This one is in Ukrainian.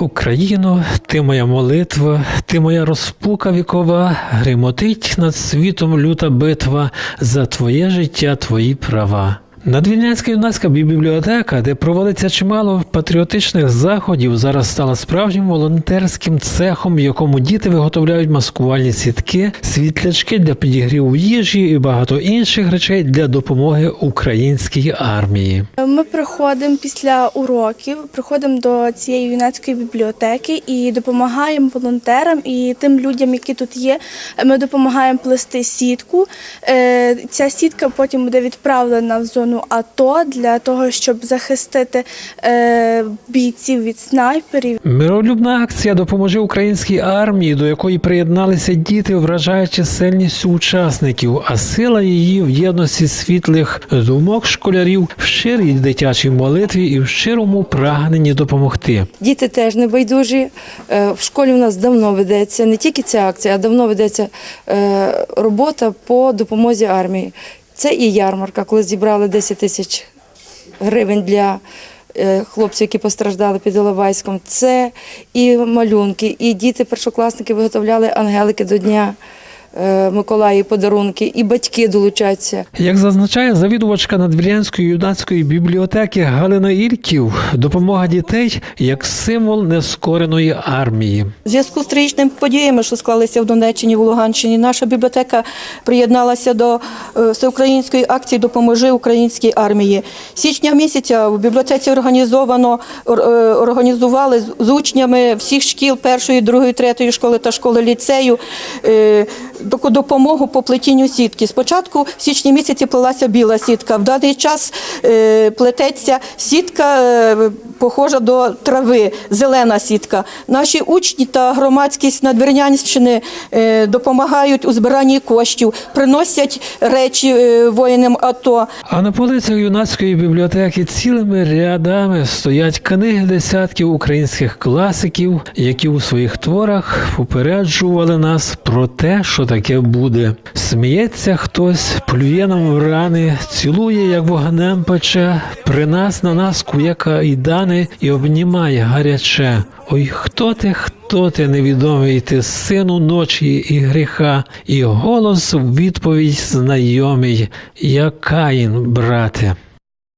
Україно, ти моя молитва, ти моя розпука вікова, гримотить над світом люта битва за твоє життя, твої права. Надвільнянська юнацька бібліотека, де проводиться чимало патріотичних заходів, зараз стала справжнім волонтерським цехом, в якому діти виготовляють маскувальні сітки, світлячки для підігріву їжі і багато інших речей для допомоги українській армії. Ми приходимо після уроків, приходимо до цієї юнацької бібліотеки і допомагаємо волонтерам і тим людям, які тут є. Ми допомагаємо плести сітку. Е, Ця сітка потім буде відправлена в зону АТО для того, щоб захистити е, бійців від снайперів. Миролюбна акція допоможе українській армії, до якої приєдналися діти, вражає чисельністю учасників, а сила її в єдності світлих думок школярів в щирій дитячій молитві і в щирому прагненні допомогти. Діти теж не байдужі. Е, В школі у нас давно ведеться не тільки ця акція, а давно ведеться е, робота по допомозі армії. Це і ярмарка, коли зібрали 10 тисяч гривень для е, хлопців, які постраждали під Іловайськом. Це і малюнки, і діти першокласники виготовляли ангелики до Дня е, Миколая, і подарунки, і батьки долучаться. Як зазначає завідувачка Надвірянської юнацької бібліотеки Галина Ільків, допомога дітей як символ нескореної армії. В зв'язку з трагічними подіями, що склалися в Донеччині, в Луганщині, наша бібліотека приєдналася до е, всеукраїнської акції Допоможи українській армії. Січня місяця в бібліотеці організовано е, організували з- учнями всіх шкіл першої, другої, третьої школи та школи ліцею допомогу по плетінню сітки. Спочатку в січні місяці плелася біла сітка. В даний час е, плететься сітка, е, похожа до трави, зелена сітка. Наші учні та громадськість Надвірнянщини е, допомагають у збиранні коштів, приносять речі воїнам АТО. А на полицях юнацької бібліотеки цілими рядами стоять книги десятків українських класиків, які у своїх творах попереджували нас про те, що таке буде. Сміється хтось, плює нам в рани, цілує, як вогнем пече, при нас на нас кує кайдани і обнімає гаряче. Ой, хто ти, хто ти, невідомий ти, сину ночі і гріха, і голос в відповідь знайомий, я Каїн, брате.